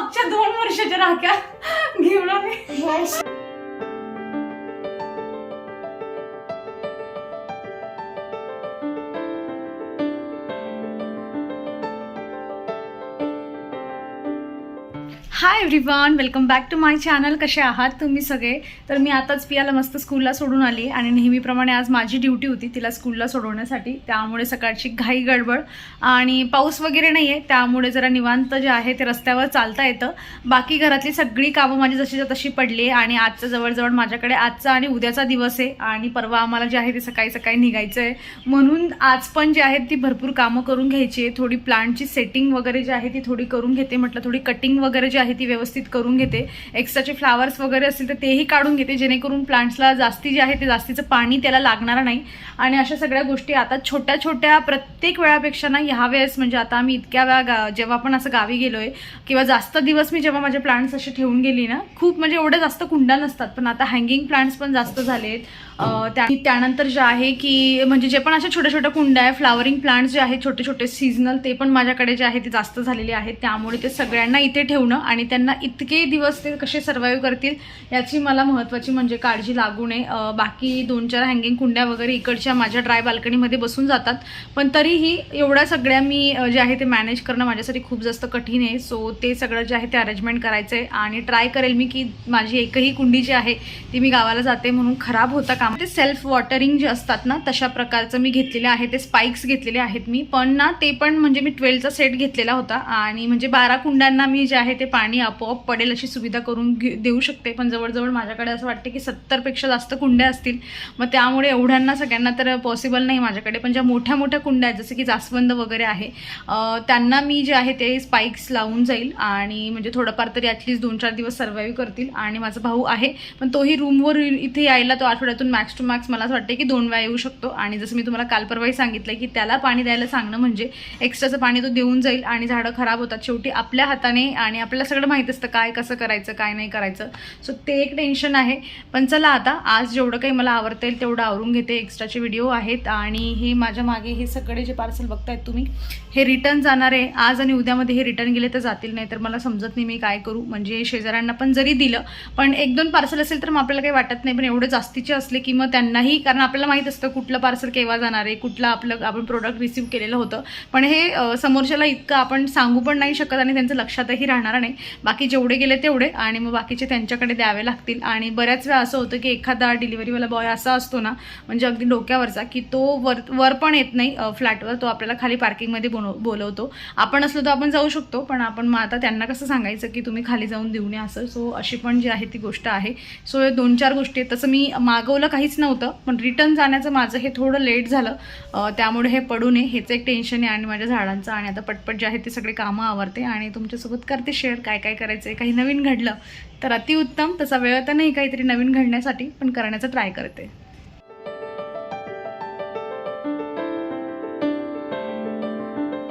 मागच्या दोन वर्षाच्या राख्या घेऊन आम्ही hi everyone welcome back to my channel कसे आहात तुम्ही सगळे? तर मी आताच पियाला मस्त स्कूलला सोडून आली आणि नेहमीप्रमाणे आज माझी ड्युटी होती तिला स्कूलला सोडवण्यासाठी. त्यामुळे सकाळची घाई गडबड आणि पाऊस वगैरे नाही आहे त्यामुळे जरा निवांत जे आहे ते रस्त्यावर चालता येतं. बाकी घरातली सगळी कामं माझी जशीच्या तशी पडली आणि आजचं जवळजवळ माझ्याकडे आजचा आणि उद्याचा दिवस आहे आणि परवा आम्हाला जे आहे ते सकाळी सकाळी निघायचं आहे म्हणून आज पण जे आहेत ती भरपूर कामं करून घ्यायची आहे. थोडी प्लांटची सेटिंग वगैरे जी आहे ती थोडी करून घेते. म्हटलं थोडी कटिंग वगैरे जी आहे ती व्यवस्थित करून घेते. एक्स्ट्राचे फ्लावर्स वगैरे असतील तर तेही काढून घेते जेणेकरून प्लांट्सला जास्ती जे आहे ते जास्तीचं पाणी त्याला लागणार नाही. आणि अशा सगळ्या गोष्टी आता छोट्या छोट्या प्रत्येक वेळापेक्षा ना ह्या वेळेस म्हणजे आता आम्ही इतक्या वेळा गा जेव्हा पण असं गावी गेलोय किंवा जास्त दिवस मी जेव्हा माझे प्लांट्स असे ठेवून गेली ना खूप म्हणजे एवढ्या जास्त कुंड्या नसतात. पण आता हँगिंग प्लांट्स पण जास्त झाले आहेत त्या त्यानंतर जे आहे की म्हणजे जे पण अशा छोट्या छोट्या कुंड्या आहे फ्लावरिंग प्लांट्स जे आहेत छोटे छोटे सीझनल ते पण माझ्याकडे जे आहे ते जास्त झालेले आहेत. त्यामुळे ते सगळ्यांना इथे ठेवणं आणि त्यांना इतके दिवस ते कसे सर्वाईव्ह करतील याची मला महत्त्वाची म्हणजे काळजी लागू नये. बाकी दोन चार हँगिंग कुंड्या वगैरे इकडच्या माझ्या ड्राय बाल्कनीमध्ये बसून जातात. पण तरीही एवढ्या सगळ्या मी जे आहे ते मॅनेज करणं माझ्यासाठी खूप जास्त कठीण आहे. सो ते सगळं जे आहे ते अरेंजमेंट करायचं आहे आणि ट्राय करेल मी की माझी एकही कुंडी जी आहे ती मी गावाला जाते म्हणून खराब होता काम ते सेल्फ वॉटरिंग जे असतात ना तशा प्रकारचं मी घेतलेले आहे. ते स्पाइक्स घेतलेले आहेत मी. पण ना ते पण म्हणजे मी ट्वेल्वचा सेट घेतलेला होता. आणि म्हणजे बारा कुंड्यांना मी जे आहे ते पाणी आपोआप पडेल अशी सुविधा करून घे- देऊ शकते. पण जवळजवळ माझ्याकडे असं वाटते की सत्तरपेक्षा जास्त कुंड्या असतील. मग त्यामुळे एवढ्यांना सगळ्यांना तर पॉसिबल नाही माझ्याकडे. पण ज्या मोठ्या मोठ्या कुंड्या आहेत जसं की जास्वंद वगैरे आहे त्यांना मी जे आहे ते स्पाइक्स लावून जाईल. आणि म्हणजे थोडंफार तरी ॲटलिस्ट दोन चार दिवस सर्वाईव्ह करतील. आणि माझा भाऊ आहे. पण तोही रूमवर इथे यायला तो आठवड्यातून मॅक्स टू मॅक्स मला असं वाटतं की दोन वेळा येऊ शकतो. आणि जसं मी तुम्हाला काल परवाही सांगितलं की त्याला पाणी द्यायला सांगणं म्हणजे एक्स्ट्राचं पाणी तो देऊन जाईल आणि झाडं खराब होतात. शेवटी आपल्या हाताने आणि आपल्याला सगळं माहीत असतं काय कसं करायचं काय नाही करायचं. सो ते एक टेन्शन आहे. पण चला आता आज जेवढं काही मला आवडता येईल तेवढं आवरून घेते. एक्स्ट्राचे व्हिडिओ आहेत आणि हे माझ्या मागे हे सगळे जे पार्सल बघतायत तुम्ही हे रिटर्न जाणार आहे. आज आणि उद्यामध्ये हे रिटर्न गेले तर जातील नाही तर मला समजत नाही मी काय करू. म्हणजे शेजाऱ्यांना पण जरी दिलं पण एक दोन पार्सल असेल तर मग आपल्याला काही वाटत नाही. पण एवढे जास्तीचे असले की की मग त्यांनाही कारण आपल्याला माहीत असतं कुठलं पार्सल केव्हा जाणार आहे कुठलं आपलं आपण प्रोडक्ट रिसीव केलेलं होतं. पण हे समोरच्याला इतकं आपण सांगू पण नाही शकत आणि त्यांचं लक्षातही राहणार नाही. बाकी जेवढे गेले तेवढे आणि मग बाकीचे त्यांच्याकडे द्यावे लागतील. आणि बऱ्याच वेळा असं होतं की एखादा डिलिव्हरीवाला बॉय असा असतो ना म्हणजे अगदी डोक्यावरचा की तो वर वर पण येत नाही फ्लॅटवर तो आपल्याला खाली पार्किंगमध्ये बोलव बोलवतो. आपण असलो तर आपण जाऊ शकतो पण आपण मग आता त्यांना कसं सांगायचं की तुम्ही खाली जाऊन देऊ नये असं. सो अशी पण जी आहे ती गोष्ट आहे. सो हे दोन चार गोष्टी आहेत. तसं मी मागवलं काहीच नव्हतं पण रिटर्न जाण्याचं माझं हे थोडं लेट झालं. त्यामुळे हे पडू नये हेच एक टेन्शन आहे आणि माझ्या झाडांचं आणि आता पटपट जे आहे ते सगळे कामं आवरते आणि तुमच्यासोबत करते शेअर काय काय करायचं आहे काही नवीन घडलं तर अतिउत्तम. तसा वेळ तर नाही काहीतरी नवीन घडण्यासाठी पण करण्याचा ट्राय करते.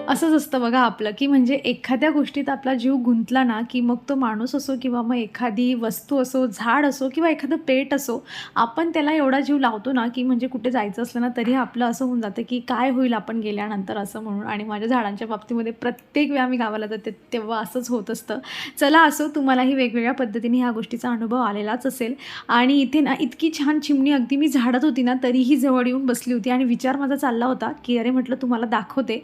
असंच असतं बघा आपलं की म्हणजे एखाद्या गोष्टीत आपला जीव गुंतला ना की मग तो माणूस असो किंवा मग एखादी वस्तू असो झाड असो किंवा एखादं पेट असो आपण त्याला एवढा जीव लावतो ना की म्हणजे कुठे जायचं असलं ना तरी आपलं असं होऊन जातं की काय होईल आपण गेल्यानंतर असं म्हणून. आणि माझ्या झाडांच्या बाबतीमध्ये प्रत्येक वेळा मी गावाला जाते तेव्हा असंच होत असतं. चला असो तुम्हालाही वेगवेगळ्या पद्धतीने ह्या गोष्टीचा अनुभव आलेलाच असेल. आणि इथे ना इतकी छान चिमणी अगदी मी झाडत होती ना तरीही जवळ येऊन बसली होती आणि विचार माझा चालला होता की अरे म्हटलं तुम्हाला दाखवते.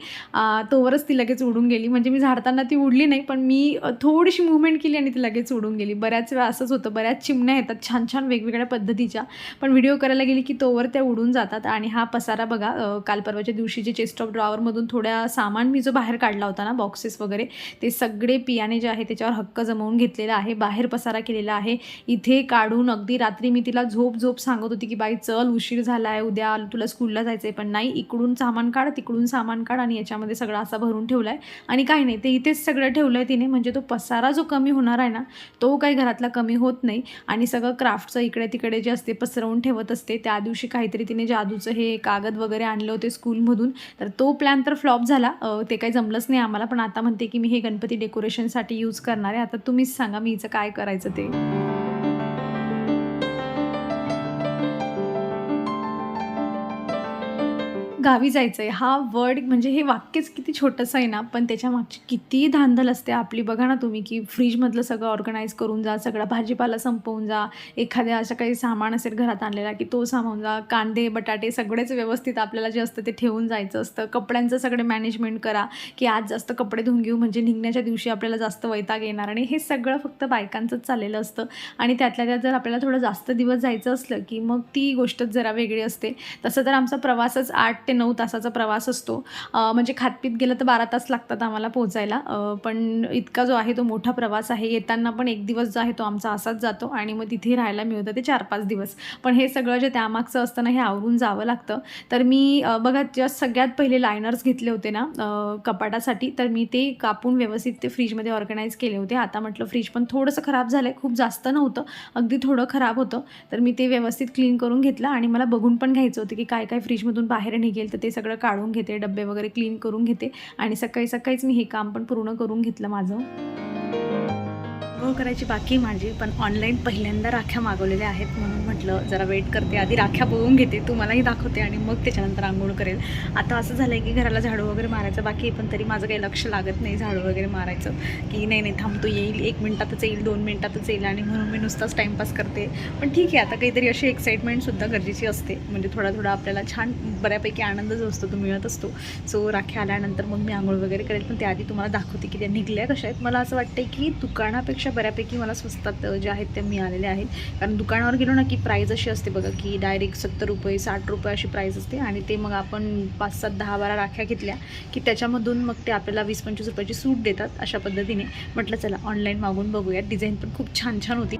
तो तोवरच ती लगेच उडून गेली. म्हणजे मी झाडताना ती उडली नाही पण मी थोडीशी मुवमेंट केली आणि ती लगेच उडून गेली. बऱ्याच वेळा असंच होतं. बऱ्याच चिमण्या येतात छान छान वेगवेगळ्या पद्धतीच्या. पण व्हिडिओ करायला गेली की तोवर त्या उडून जातात. आणि हा पसारा बघा काल परवाच्या दिवशी जे चेस्ट ऑफ ड्रॉवरमधून थोड्या सामान मी जो बाहेर काढला होता ना बॉक्सेस वगैरे ते सगळे पियाने जे आहे त्याच्यावर हक्क जमवून घेतलेला आहे. बाहेर पसारा केलेला आहे. इथे काढून अगदी रात्री मी तिला झोप झोप सांगत होती की बाई चल उशीर झाला आहे उद्या तुला स्कूलला जायचं आहे पण नाही. इकडून सामान काढ तिकडून सामान काढ आणि याच्यामध्ये सगळा असा भरून ठेवला आहे आणि काही नाही ते इथेच सगळं ठेवलं आहे तिने. म्हणजे तो पसारा जो कमी होणार आहे ना तो काही घरातला कमी होत नाही. आणि सगळं क्राफ्टचं इकडे तिकडे जे असते पसरवून ठेवत असते त्या दिवशी काहीतरी तिने जादूचं हे कागद वगैरे आणलं होते स्कूलमधून. तर तो प्लॅन तर फ्लॉप झाला. ते काही जमलंच नाही आम्हाला. पण आता म्हणते की मी हे गणपती डेकोरेशनसाठी यूज करणार आहे. आता तुम्हीच सांगा मी हिचं काय करायचं ते. गावी जायचं आहे हा वर्ड म्हणजे हे वाक्यच किती छोटंसं आहे ना पण त्याच्या मागची किती धांदल असते आपली. बघा ना तुम्ही की फ्रीजमधलं सगळं ऑर्गनाईज करून जा सगळा भाजीपाला संपवून जा एखाद्या असं काही सामान असेल घरात आणलेला की तो सामावून जा कांदे बटाटे सगळेच व्यवस्थित आपल्याला जे असतं ते ठेवून जायचं असतं. कपड्यांचं सगळं मॅनेजमेंट करा की आज जास्त कपडे धुवून घेऊ म्हणजे निघण्याच्या दिवशी आपल्याला जास्त वैताग येणार. आणि हे सगळं फक्त बायकांचंच चाललेलं असतं. आणि त्यातल्या त्यात जर आपल्याला थोडं जास्त दिवस जायचं असलं की मग ती गोष्टच जरा वेगळी असते. तसं तर आमचा प्रवासच आठ ते नऊ तासाचा प्रवास असतो. म्हणजे खातपीत गेलं तर बारा तास लागतात आम्हाला पोहोचायला. पण इतका जो आहे तो मोठा प्रवास आहे. येताना पण एक दिवस जो आहे तो आमचा असाच जातो आणि मग तिथे राहायला मिळतं ते चार पाच दिवस. पण हे सगळं जे त्यामागचं असतं ना हे आवरून जावं लागतं. तर मी बघा जस्ट सगळ्यात पहिले लायनर्स घेतले होते ना कपाटासाठी तर मी ते कापून व्यवस्थित ते फ्रीजमध्ये ऑर्गनाईज केले होते. आता म्हटलं फ्रीज पण थोडंसं खराब झालं आहे खूप जास्त नव्हतं. अगदी थोडं खराब होतं. तर मी ते व्यवस्थित क्लीन करून घेतलं आणि मला बघून पण घ्यायचं होतं की काय काय फ्रीजमधून बाहेर निघेल तर ते सगळं काढून घेते डबे वगैरे क्लीन करून घेते. आणि सकाळी सकाळीच मी हे काम पण पूर्ण करून घेतलं माझं. हो, करायची बाकी माझी पण ऑनलाईन पहिल्यांदा राख्या मागवलेल्या आहेत म्हणून. म्हटलं जरा वेट करते आधी राख्या बघून घेते तुम्हालाही दाखवते आणि मग त्याच्यानंतर आंघोळ करेल. आता असं झालं आहे की घराला झाडू वगैरे मारायचं बाकी आहे पण तरी माझं काही लक्ष लागत नाही झाडू वगैरे मारायचं. की नाही नाही थांबतो येईल एक मिनटातच येईल दोन मिनटातच येईल आणि म्हणून मी नुसताच टाईमपास करते. पण ठीक आहे आता काहीतरी अशी एक्साइटमेंटसुद्धा गरजेची असते. म्हणजे थोडा थोडा आपल्याला छान बऱ्यापैकी आनंद जो असतो तो मिळत असतो. सो राख्या आल्यानंतर मग मी आंघोळ वगैरे करेल पण त्याआधी तुम्हाला दाखवते की त्या निघल्या कशा आहेत. मला असं वाटतं की दुकानापेक्षा बऱ्यापैकी मला स्वस्तात जे आहेत ते मिळालेले आहेत. कारण दुकानावर गेलो ना की प्राईज अशी असते बघा की डायरेक्ट सत्तर रुपये साठ रुपये अशी प्राईज असते. आणि ते मग आपण पाच सात दहा बारा राख्या घेतल्या की त्याच्यामधून मग ते आपल्याला वीस पंचवीस रुपयाची सूट देतात अशा पद्धतीने. म्हटलं चला ऑनलाईन मागून बघूयात. डिझाईन पण खूप छान छान होती.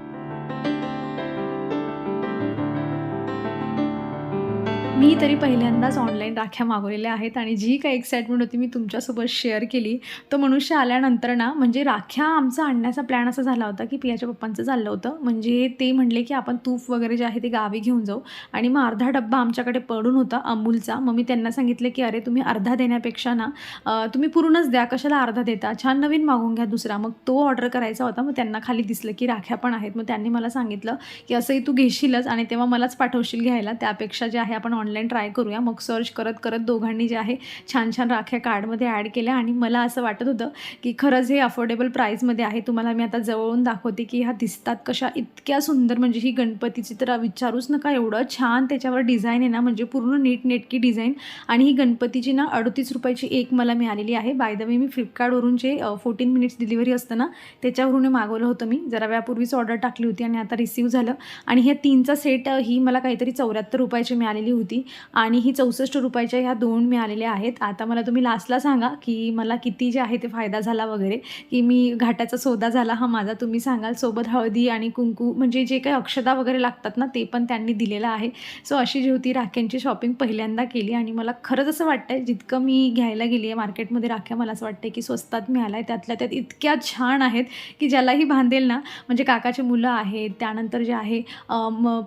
मी तरी पहिल्यांदाच ऑनलाईन राख्या मागवलेल्या आहेत आणि जी काही एक्साइटमेंट होती मी तुमच्यासोबत शेअर केली तो मनुष्य आल्यानंतर ना म्हणजे राख्या आमचा आणण्याचा प्लॅन असा झाला होता की पियाच्या पप्पांचं चाललं होतं. म्हणजे ते म्हणले की आपण तूप वगैरे जे आहे ते गावी घेऊन जाऊ. आणि मग अर्धा डब्बा आमच्याकडे पडून होता अमूलचा. मग मी त्यांना सांगितलं की अरे तुम्ही अर्धा देण्यापेक्षा ना तुम्ही पूर्णच द्या कशाला अर्धा देता? छान नवीन मागून घ्या दुसरा. मग तो ऑर्डर करायचा होता. मग त्यांना खाली दिसलं की राख्या पण आहेत. मग त्यांनी मला सांगितलं की असंही तू घेशीलच आणि तेव्हा मलाच पाठवशील घ्यायला. त्यापेक्षा जे आहे आपण ऑनलाईन ट्राय करूया. मग सर्च करत करत दोघांनी जे आहे छान छान राख्या कार्डमध्ये ॲड केल्या. आणि मला असं वाटत होतं की खरंच हे अफोर्डेबल प्राईजमध्ये आहे. तुम्हाला मी आता जवळून दाखवते की ह्या दिसतात कशा इतक्या सुंदर. म्हणजे ही गणपतीची तर विचारूच नका एवढं. छान त्याच्यावर डिझाईन आहे ना. म्हणजे पूर्ण नीटनेटकी डिझाईन आणि ही गणपतीची ना अडतीस रुपयाची एक मला मिळालेली आहे. बाय द वे मी फ्लिपकार्टवरून जे फोर्टीन मिनिट्स डिलिव्हरी असतं ना त्याच्यावरून मागवलं होतं मी. जरा वेळापूर्वीच ऑर्डर टाकली होती आणि आता रिसिव्ह झालं. आणि ह्या तीनचा सेट ही मला काहीतरी चौऱ्याहत्तर रुपयाची मिळालेली होती. आणि ही चौसष्ट रुपयाच्या ह्या दोन मिळालेल्या आहेत. आता मला तुम्ही लास्टला सांगा की मला किती जे आहे ते फायदा झाला वगैरे. की मी घाटाचा सौदा झाला हा माझा तुम्ही सांगाल. सोबत हळदी आणि कुंकू म्हणजे जे काही अक्षदा वगैरे लागतात ना ते पण त्यांनी दिलेलं आहे. सो अशी जी होती राख्यांची शॉपिंग पहिल्यांदा केली आणि मला खरंच असं वाटतं जितकं मी घ्यायला गेली आहे मार्केटमध्ये राख्या मला असं वाटतं की स्वस्तात मिळाला आहे त्यातल्या त्यात इतक्या छान आहेत की ज्यालाही बांधेल ना म्हणजे काकाचे मुलं आहेत त्यानंतर जे आहे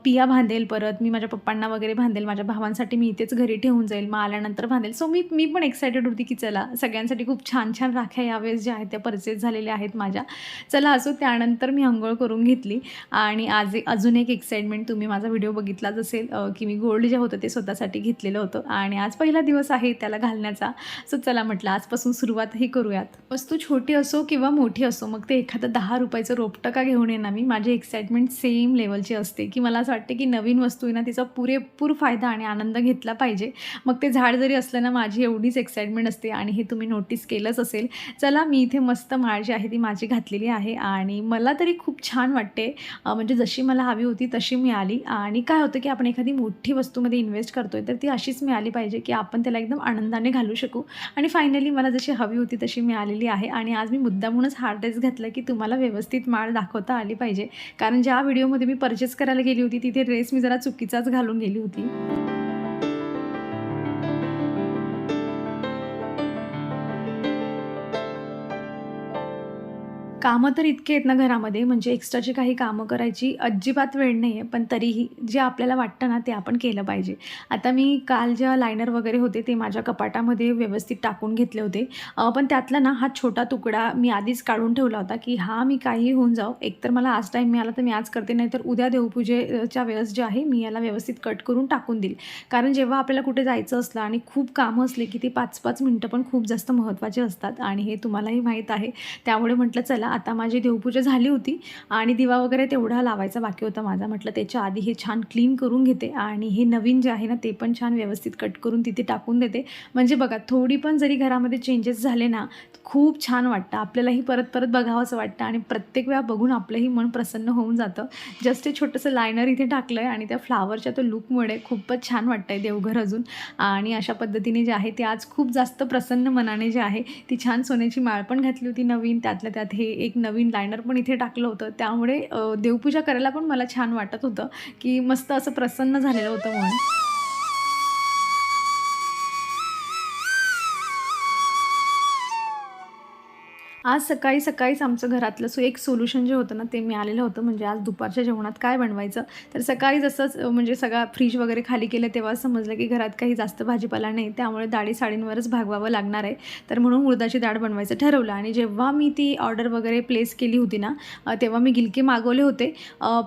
पिया बांधेल परत मी माझ्या पप्पांना वगैरे बांधेल माझ्या भावांसाठी मी इथेच घरी ठेवून जाईल मग आल्यानंतर बांधेल. सो मी मी पण एक्सायटेड होती की चला सगळ्यांसाठी खूप छान छान राख्या यावेळेस ज्या आहेत त्या परचेस झालेल्या आहेत माझ्या. चला असो त्यानंतर मी अंघोळ करून घेतली. आणि आज एक- अजून एक एक्साइटमेंट तुम्ही माझा व्हिडिओ बघितलाच असेल की मी गोल्ड जे होतं ते स्वतःसाठी घेतलेलं होतं. आणि आज पहिला दिवस आहे त्याला घालण्याचा. सो चला म्हटलं आजपासून सुरुवातही करूयात. वस्तू छोटी असो किंवा मोठी असो मग ते एखादं दहा रुपयाचं रोपटं का घेऊन येणार मी. माझी एक्साइटमेंट सेम लेवलची असते की मला असं वाटते की नवीन वस्तू आहे ना तिचा पुरेपूर फायदा आणि आनंद घेतला पाहिजे. मग ते झाड जरी असलं ना माझी एवढीच एक्साइटमेंट असते आणि हे तुम्ही नोटीस केलंच असेल. चला मी इथे मस्त माळ जी आहे ती माझी घातलेली आहे आणि मला तरी खूप छान वाटते. म्हणजे जशी मला हवी होती तशी मिळाली. आणि काय होतं की आपण एखादी मोठी वस्तूमध्ये इन्व्हेस्ट करतोय तर ती अशीच मिळाली पाहिजे की आपण त्याला एकदम आनंदाने घालू शकू. आणि फायनली मला जशी हवी होती तशी मिळालेली आहे. आणि आज मी मुद्दामूनच हा ड्रेस घातला की तुम्हाला व्यवस्थित माळ दाखवता आली पाहिजे. कारण ज्या व्हिडिओमध्ये मी परचेस करायला गेली होती तिथे ड्रेस मी जरा चुकीचाच घालून गेली होती. Thank you. कामं तर इतके आहेत ना घरामध्ये म्हणजे एक्स्ट्राची काही कामं करायची अजिबात वेळ नाही आहे पण तरीही जे आपल्याला वाटतं ना ते आपण केलं पाहिजे. आता मी काल ज्या लायनर वगैरे होते ते माझ्या कपाटामध्ये व्यवस्थित टाकून घेतले होते. पण त्यातला ना हा छोटा तुकडा मी आधीच काढून ठेवला होता की हा मी काही होऊन जाऊ एकतर मला आज टाईम मिळाला तर मी आज करते नाही तर उद्या देवपूजेच्या वेळेस जे आहे मी याला व्यवस्थित कट करून टाकून देईल. कारण जेव्हा आपल्याला कुठे जायचं असलं आणि खूप कामं असले की ते पाच पाच मिनटं पण खूप जास्त महत्त्वाचे असतात आणि हे तुम्हालाही माहीत आहे. त्यामुळे म्हटलं चला आता माझी देवपूजा झाली होती आणि दिवा वगैरे तेवढा लावायचा बाकी होता माझा. म्हटलं त्याच्या आधी हे छान क्लीन करून घेते आणि हे नवीन जे आहे ना ते पण छान व्यवस्थित कट करून तिथे टाकून देते. म्हणजे बघा थोडी पण जरी घरामध्ये चेंजेस झाले ना खूप छान वाटतं. आपल्यालाही परत परत बघावंसं वाटतं आणि प्रत्येक वेळा बघून आपलंही मन प्रसन्न होऊन जातं. जस्ट हे छोटंसं लायनर इथे टाकलं आहे आणि त्या फ्लावरच्या तो लुकमुळे खूपच छान वाटतं आहे देवघर अजून. आणि अशा पद्धतीने जे आहे ते आज खूप जास्त प्रसन्न मनाने जे आहे ती छान सोन्याची माळ पण घातली होती नवीन. त्यातल्या त्यात हे एक नवीन लायनर पण इथे टाकलं होतं. त्यामुळे देवपूजा करायला पण मला छान वाटत होतं की मस्त असं प्रसन्न झालेलं होतं म्हणून. आज सकाळी सकाळीच आमचं घरातलं सो एक सोल्युशन जे होतं ना ते मिळालेलं होतं. म्हणजे आज दुपारच्या जेवणात काय बनवायचं? तर सकाळी जसंच म्हणजे सगळा फ्रीज वगैरे खाली केलं तेव्हा समजलं की घरात काही जास्त भाजीपाला नाही. त्यामुळे डाळी साडींवरच भागवावं लागणार आहे. तर म्हणून उडदाची डाळ बनवायचं ठरवलं. आणि जेव्हा मी ती ऑर्डर वगैरे प्लेस केली होती ना तेव्हा मी गिलके मागवले होते.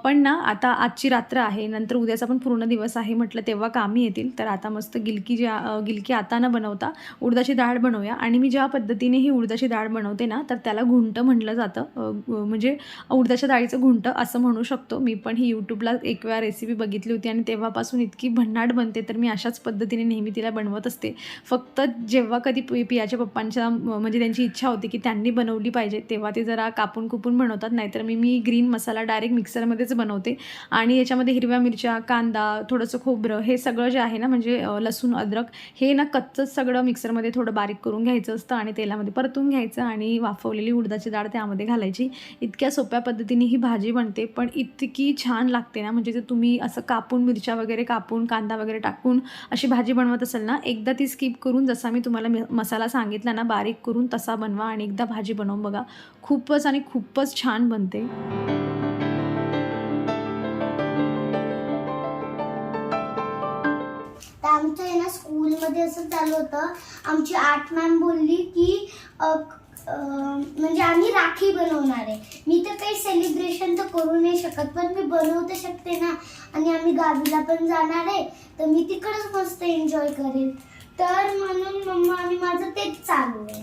पण ना आता आजची रात्र आहे. नंतर उद्याचा पण पूर्ण दिवस आहे म्हटलं तेव्हा कामी येतील. तर आता मस्त गिलकी ज्या गिलकी आता न बनवता उडदाची डाळ बनवूया. आणि मी ज्या पद्धतीने ही उडदाची डाळ बनवते ना तर त्याला घुंट म्हटलं जातं. म्हणजे उडदाच्या डाळीचं घुंट असं म्हणू शकतो. मी पण ही यूट्यूबला एक वेळा रेसिपी बघितली होती आणि तेव्हापासून इतकी भन्नाट बनते तर मी अशाच पद्धतीने नेहमी तिला बनवत असते. फक्त जेव्हा कधी पि पियाच्या पप्पांच्या म्हणजे त्यांची इच्छा होती की त्यांनी बनवली पाहिजे तेव्हा ते जरा कापून कुपून बनवतात. नाहीतर मी मी ग्रीन मसाला डायरेक्ट मिक्सरमध्येच बनवते. आणि याच्यामध्ये हिरव्या मिरच्या कांदा थोडंसं खोबरं हे सगळं जे आहे ना म्हणजे लसूण अद्रक हे ना कच्चंच सगळं मिक्सरमध्ये थोडं बारीक करून घ्यायचं असतं आणि तेलामध्ये परतून घ्यायचं आणि वाफवलेली उडदाची डाळ त्यामध्ये घालायची. इतक्या सोप्या पद्धतीने ही भाजी बनते पण इतकी छान लागते ना. म्हणजे जर तुम्ही असं कापून मिरच्या वगैरे कापून कांदा वगैरे टाकून अशी भाजी बनवत असाल ना एकदा ती स्किप करून जसा मी तुम्हाला मसाला सांगितला ना बारीक करून तसा बनवा आणि एकदा भाजी बनवून बघा. खूपच आणि खूपच छान बनते. तर आमच्या आहे ना स्कूलमध्ये असं चालू होतं. आमची आठ मॅम बोलली की म्हणजे आम्ही राखी बनवणार आहे. मी तर काही सेलिब्रेशन तर करू नाही शकत पण मी बनवू तर शकते ना. आणि आम्ही गावीला पण जाणार आहे तर मी तिकडच मस्त एन्जॉय करेन तर म्हणून मम्मा आणि माझं तेच चालू आहे.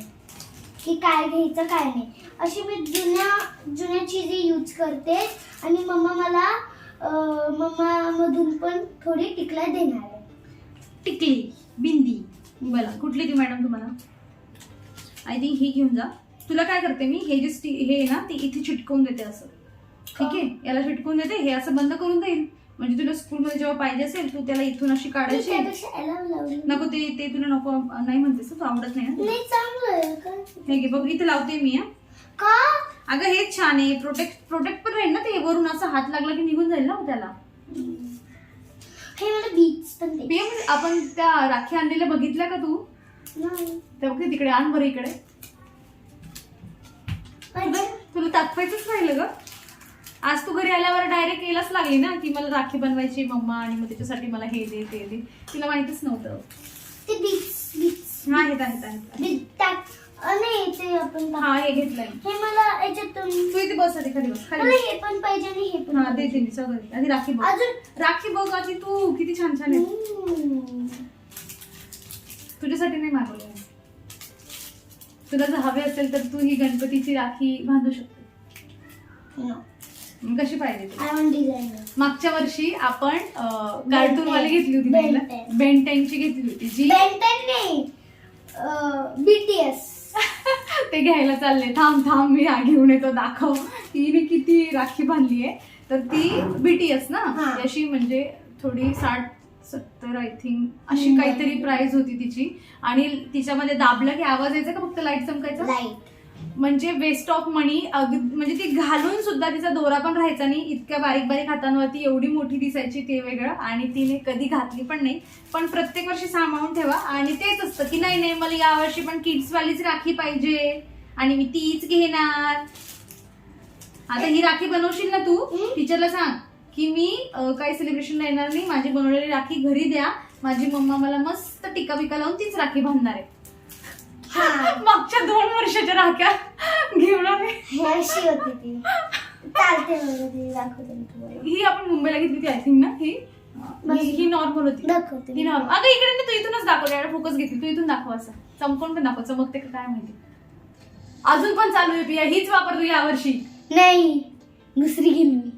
की काय घ्यायचं काय नाही. अशी मी जुन्या जुन्या चिजी यूज करते आणि मम्मा मला मम्मामधून पण थोडी टिकल्या देणार आहे. टिकली बिंदी. बोला कुठली ती मॅडम तुम्हाला? आय थिंक ही घेऊन जा. तुला काय करते मी? हे जे स्टी हे ना ते इथे चिटकवून देते असं. ठीक आहे? याला चिटकवून देते. हे असं बंद करून देईल. म्हणजे तुला स्कूलमध्ये जेव्हा पाहिजे असेल तू त्याला इथून अशी काढायची. नको ते ते तुला नको नाही म्हणतेस ना, तू आवडत नाही ना हे घे बघ इथे लावते मी हा. का? अगं हेच छान आहे. प्रोटेक्ट प्रोटेक्ट पण राहील ना ते. वरून असं हात लागला की निघून जाईल ना त्याला. हे मला बीच पण दे. प्रिया, म्हणजे आपण त्या राखी आणलेल्या बघितल्या का तू. त्या बघ तिकडे आण बरं इकडे तुला. तुला तात्पायचंच राहिलं ग आज तू घरी आल्यावर डायरेक्ट यायलाच लागली ना की मला राखी बनवायची मम्मा आणि मग त्याच्यासाठी मला हे दे ते दे तिला माहितीच नव्हतं ते आहेत ते आपण. हा हे घेतलंय हे मला याच्यातून तू इथे बस आधी खाली बस खाली मला बस. हे पण पाहिजे आणि हे पण हा. देते मी सगळं आधी राखी बघ अजून राखी बघ आधी तू किती छान छान आहे हम्म. तुझ्यासाठी नाही मागवलं. तुला जर हवे असेल तर तू ही गणपतीची राखी बांधू शकते No. मग कशी पाहिजे तुला? I want designer. मागच्या वर्षी आपण कार्टून वाली घेतली होती Ben ना ten. बेनटेनची घेतली होती जी Ben 10 नाही बीटीएस ते घ्यायला चालले थांब थांब मी हा घेऊन येतो दाखव तिने किती राखी बांधली आहे तर ती बीटीएस ना हा. ती अशी म्हणजे थोडी साठ सत्तर आय थिंक अशी हम्म. काहीतरी प्राइस होती तिची. आणि तिच्यामध्ये दाबलं की आवाज यायचा का फक्त लाइट चमकायचा? म्हणजे वेस्ट ऑफ मनी म्हणजे ती घालून सुद्धा तिचा दोरा पण राहायचा नाही. इतक्या बारीक बारीक हातांवरती एवढी मोठी दिसायची ते वेगळं. आणि तिने कधी घातली पण नाही. पण प्रत्येक वर्षी सांभाळून ठेवा. आणि तेच असतं की नाही नाही मला यावर्षी पण किड्स वालीच राखी पाहिजे. आणि मी तीच घेणार. आता ही राखी बनवशील ना तू? हं? टीचरला सांग. की मी काही सेलिब्रेशनला येणार नाही. माझी बनवलेली राखी घरी द्या. माझी मम्मा मला मस्त टिका बिका लावून तीच राखी बांधणार आहे. हा. मागच्या दोन वर्षाच्या राख्या घेऊन हे होती ती. चालते ही आपण मुंबईला घेतली ती आय थिंक ना ही? ही- नॉर्मल होती. दाखवते ही. नॉर्मल अगं इकडे नाही, तू इथूनच दाखव फोकस घेतली. तू इथून दाखव असं. चमकून पण दाखव चमकते काय माहिती. अजून पण चालू आहे पिया. हीच वापरतो यावर्षी नाही दुसरी घेईन मी.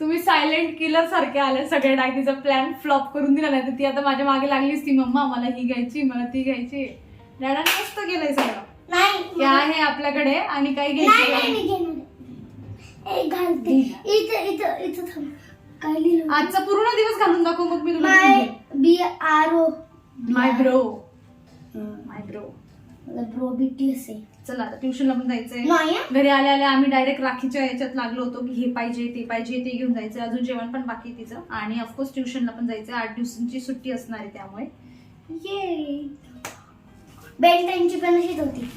तुम्ही सायलेंट किलर सारखे आले सगळे डाय तिचा प्लॅन फ्लॉप करून दिला नाही तर ती आता माझ्या मागे लागलीच ती. मम्मा मला ही घ्यायची मला ती घ्यायची. डॅडाने मस्त केलंय सगळं. नाही हे आहे आपल्याकडे आणि काही घ्यायचं आजचा पूर्ण दिवस घालून दाखव मग मी तुला B R O my bro my bro bro B T असे चला आता ट्युशनला पण जायचंय? घरी आल्या आल्या आम्ही डायरेक्ट राखीच्या याच्यात लागलो होतो की हे पाहिजे ते पाहिजे ते घेऊन जायचं अजून जेवण पण बाकी तिचं. आणि ऑफकोर्स ट्युशनला पण जायचं आठ दिवसांची सुट्टी असणार आहे त्यामुळे. ये बेन टेनची पण अशीच होती.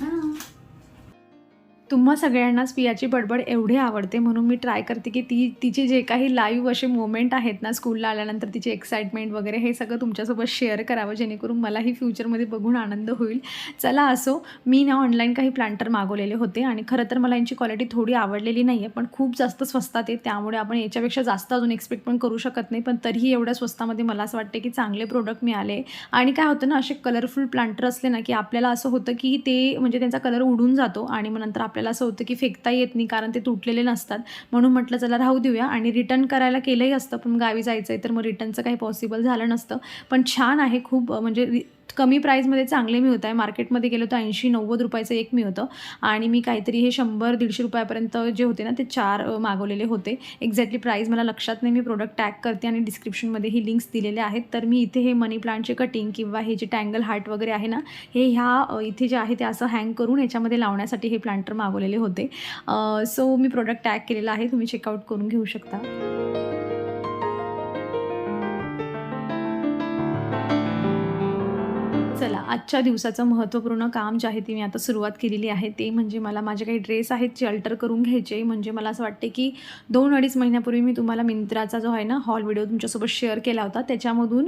तुम्हा सगळ्यांनाच पियाची बडबड एवढी आवडते म्हणून मी ट्राय करते की ती तिचे जे काही लाईव्ह असे मोमेंट आहेत ना स्कूलला आल्यानंतर तिचे एक्साइटमेंट वगैरे हे सगळं तुमच्यासोबत शेअर करावं जेणेकरून मलाही फ्युचरमध्ये बघून आनंद होईल. चला असो मी ना ऑनलाईन काही प्लांटर मागवलेले होते आणि खरं तर मला यांची क्वालिटी थोडी आवडलेली नाही आहे पण खूप जास्त स्वस्तात आहे त्यामुळे आपण याच्यापेक्षा जास्त अजून एक्सपेक्ट पण करू शकत नाही पण तरीही एवढ्या स्वस्तामध्ये मला असं वाटते की चांगले प्रोडक्ट मिळाले. आणि काय होतं ना असे कलरफुल प्लांटर असले ना की आपल्याला असं होतं की ते म्हणजे त्यांचा कलर उडून जातो आणि मग नंतर आपल्याला असं होतं की फेकता येत नाही कारण ते तुटलेले नसतात. म्हणून म्हटलं चला राहू देऊया. आणि रिटर्न करायला केलंही असतं पण गावी जायचं आहे तर मग रिटर्नचं काही पॉसिबल झालं नसतं. पण छान आहे खूप म्हणजे रि- कमी प्राईजमध्ये चांगले मिळत आहे. मार्केटमध्ये गेलो तर ऐंशी नव्वद रुपयाचं एक मिळतं. आणि मी काहीतरी हे शंभर दीडशे रुपयापर्यंत जे होते ना ते चार मागवलेले होते. एक्झॅक्टली प्राईज मला लक्षात नाही. मी प्रोडक्ट टॅग करते आणि डिस्क्रिप्शनमध्ये ही लिंक्स दिलेले आहेत. तर मी इथे हे मनी प्लांटचे कटिंग किंवा हे जे टँगल हार्ट वगैरे आहे ना हे ह्या इथे जे आहे ते असं हँग करून याच्यामध्ये लावण्यासाठी हे प्लांटर मागवलेले होते. सो मी प्रोडक्ट टॅग केलेला आहे. तुम्ही चेकआउट करून घेऊ शकता. चला आजच्या दिवसाचं महत्त्वपूर्ण काम जे आहे ते मी आता सुरुवात केलेली आहे ते म्हणजे मला माझे काही ड्रेस आहेत जे अल्टर करून घ्यायचे. म्हणजे मला असं वाटते की दोन अडीच महिन्यापूर्वी मी तुम्हाला मिंत्राचा जो आहे ना हॉल व्हिडिओ तुमच्यासोबत शेअर केला होता. त्याच्यामधून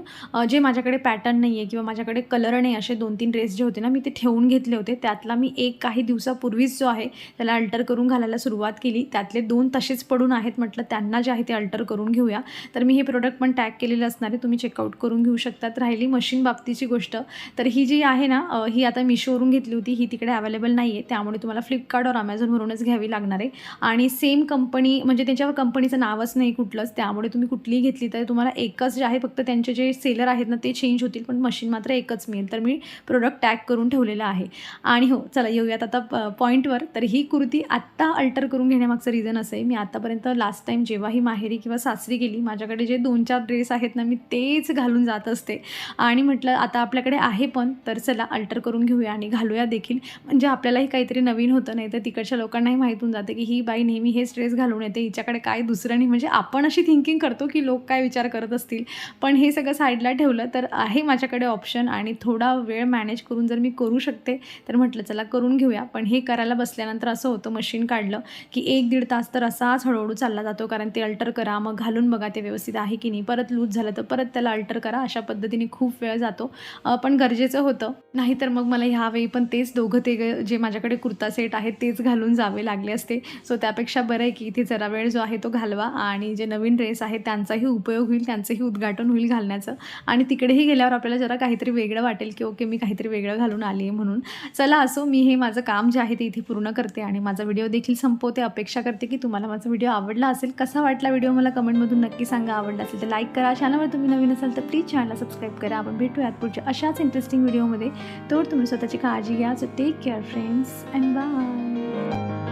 जे माझ्याकडे पॅटर्न नाही आहे किंवा माझ्याकडे कलर नाही असे दोन तीन ड्रेस जे होते ना मी ते ठेवून घेतले होते. त्यातला मी एक काही दिवसापूर्वीच जो आहे त्याला अल्टर करून घालायला सुरुवात केली. त्यातले दोन तसेच पडून आहेत म्हटलं त्यांना जे आहे ते अल्टर करून घेऊया. तर मी हे प्रोडक्ट पण टॅग केलेलं असणार आहे तुम्ही चेकआउट करून घेऊ शकतात. राहिली मशीन बाबतीची गोष्ट. तर तर ही जी आहे ना ही आता मिशोवरून घेतली होती ही तिकडे अवेलेबल नाही आहे त्यामुळे तुम्हाला फ्लिपकार्ट और अमेझॉनवरूनच घ्यावी लागणार आहे. आणि सेम कंपनी म्हणजे त्याच्यावर कंपनीचं नावच नाही कुठलंच. त्यामुळे तुम्ही कुठलीही घेतली तर तुम्हाला एकच जे आहे फक्त त्यांचे जे सेलर आहेत ना ते चेंज होतील. पण मशीन मात्र एकच मिळेल. तर मी प्रोडक्ट टॅग करून ठेवलेलं आहे. आणि हो चला येऊयात आता पॉईंटवर तर ही कुर्ती आत्ता अल्टर करून घेण्यामागचं रिझन असं आहे. मी आत्तापर्यंत लास्ट टाईम जेव्हाही माहेरी किंवा सासरी गेली माझ्याकडे जे दोन चार ड्रेस आहेत ना मी तेच घालून जात असते. आणि म्हटलं आता आपल्याकडे आहे पण तर चला अल्टर करून घेऊया आणि घालूया देखील. म्हणजे आपल्यालाही काहीतरी नवीन होतं नाही तर तिकडच्या लोकांनाही माहीत होऊन जातं की ही बाई नेहमी हेच ड्रेस घालून येते हिच्याकडे काय दुसरं नाही. म्हणजे आपण अशी थिंकिंग करतो की लोक काय विचार करत असतील. पण हे सगळं साईडला ठेवलं तर आहे माझ्याकडे ऑप्शन आणि थोडा वेळ मॅनेज करून जर मी करू शकते तर म्हटलं चला करून घेऊया. पण हे करायला बसल्यानंतर असं होतं मशीन काढलं की एक दीड तास तर असाच हळूहळू चालला जातो. कारण ते अल्टर करा मग घालून बघा ते व्यवस्थित आहे की नाही. परत लूज झालं तर परत त्याला अल्टर करा. अशा पद्धतीने खूप वेळ जातो. पण गरजे गरजेचं होतं. नाहीतर मग मला ह्यावेळी पण तेच दोघं ते जे माझ्याकडे कुर्ता सेट आहेत तेच घालून जावे लागले असते. सो त्यापेक्षा बरं आहे की इथे जरा वेळ जो आहे तो घालवा आणि जे नवीन ड्रेस आहे त्यांचाही उपयोग होईल त्यांचंही उद्घाटन होईल घालण्याचं. आणि तिकडेही गेल्यावर आपल्याला जरा काहीतरी वेगळं वाटेल की ओके मी काहीतरी वेगळं घालून आली आहे म्हणून. चला असो मी हे माझं काम जे आहे ते इथे पूर्ण करते आणि माझा व्हिडिओ देखील संपवते. अपेक्षा करते की तुम्हाला माझा व्हिडिओ आवडला असेल कसा वाटला व्हिडिओ मला कमेंटमधून नक्की सांगा. आवडला असेल तर लाईक करा. चॅनलवर तुम्ही नवीन असाल तर प्लीज चॅनलला सबस्क्राईब करा. आपण भेटूयात पुढच्या अशाच इंटरेस्ट इंटरेस्टिंग व्हिडिओमध्ये तर तुम्ही स्वतःची काळजी घ्या so take care friends and bye